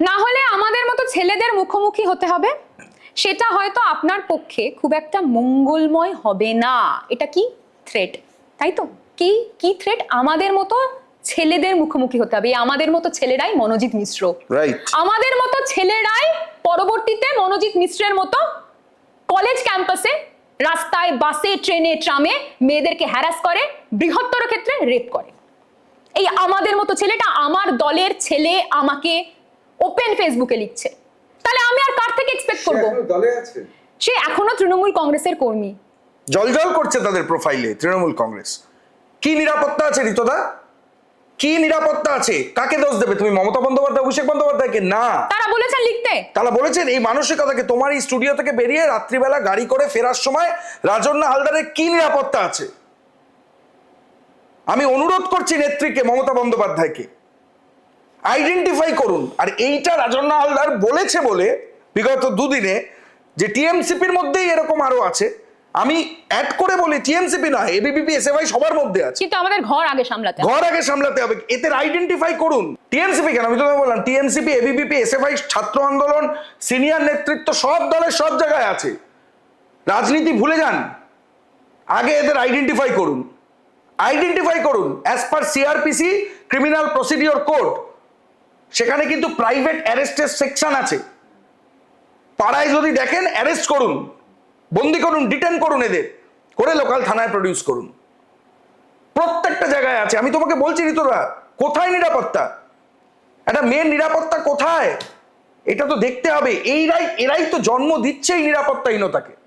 না হলে আমাদের মতো ছেলেদের মুখোমুখি হতে হবে? সেটা হয়তো আপনার পক্ষে খুব একটা মঙ্গলময় হবে না। এটা কি থ্রেট তাই তো? কি কি থ্রেট আমাদের মতো ছেলেদের মুখোমুখি হতে হবে। আমাদের মতো ছেলেরাই মনোজিৎ মিশ্র। আমাদের মতো ছেলেরাই পরবর্তীতে মনোজিৎ মিশ্রের মতো কলেজ ক্যাম্পাসে রাস্তায় বাসে ট্রেনে ট্রামে মেয়েদেরকে হ্যারাস করে বৃহত্তর ক্ষেত্রে রেপ করে। এই আমাদের মতো ছেলেটা আমার দলের ছেলে আমাকে ওপেন ফেসবুকে লিখছে। তাহলে আমি আর কার থেকে এক্সপেক্ট করব? দলে আছে। সে এখনও তৃণমূল কংগ্রেসের কর্মী। জলজল করছে তাদের প্রোফাইলে তৃণমূল কংগ্রেস। কি নিরাপত্তা আছে ঋতদা কি নিরাপত্তা আছে? কাকে দোষ দেবে? তুমি মমতা বন্দ্যোপাধ্যায় অভিষেক বন্দ্যোপাধ্যায়কে? না। তারা বলেছেন লিখতে। তারা বলেছেন এই মানসিকতাকে তোমার এই স্টুডিও থেকে বেরিয়ে রাত্রিবেলা গাড়ি করে ফেরার সময় রাজন্না হালদারের কি নিরাপত্তা আছে? আমি অনুরোধ করছি নেত্রীকে মমতা বন্দ্যোপাধ্যায়কে। আইডেন্টিফাই করুন। আর এইটা রাজন্না হালদার বলেছে বলে বিগত দুদিনে যে টিএমসিপির মধ্যেই এরকম আরও আছে আমি অ্যাড করে বলি টিএমসিপি নয় এবিপিপি এসএফআই সবার মধ্যে আছে। কিন্তু আমাদের ঘর আগে সামলাতে ঘর আগে সামলাতে হবে এতে আইডেন্টিফাই করুন। টিএমসিপি কেন? আমি তো বললাম টিএমসিপি এবিপিপি এসএফআই ছাত্র আন্দোলন সিনিয়র নেতৃত্ব সব দলের সব জায়গায় আছে। রাজনীতি ভুলে যান। আগে এদের আইডেন্টিফাই করুন। আইডেন্টিফাই করুন as per CrPC criminal procedure code সেখানে কিন্তু প্রাইভেট অ্যারেস্টের সেকশন আছে। পাড়ায় যদি দেখেন অ্যারেস্ট করুন। বন্দি করুন ডিটেন করুন এদের। করে লোকাল থানায় প্রডিউস করুন। প্রত্যেকটা জায়গায় আছে। আমি তোমাকে বলছি, ঋতুরা, কোথায় নিরাপত্তা? একটা মেয়ের নিরাপত্তা কোথায়? এটা তো দেখতে হবে। এইরাই, এরাই তো জন্ম দিচ্ছে এই নিরাপত্তাহীনতাকে।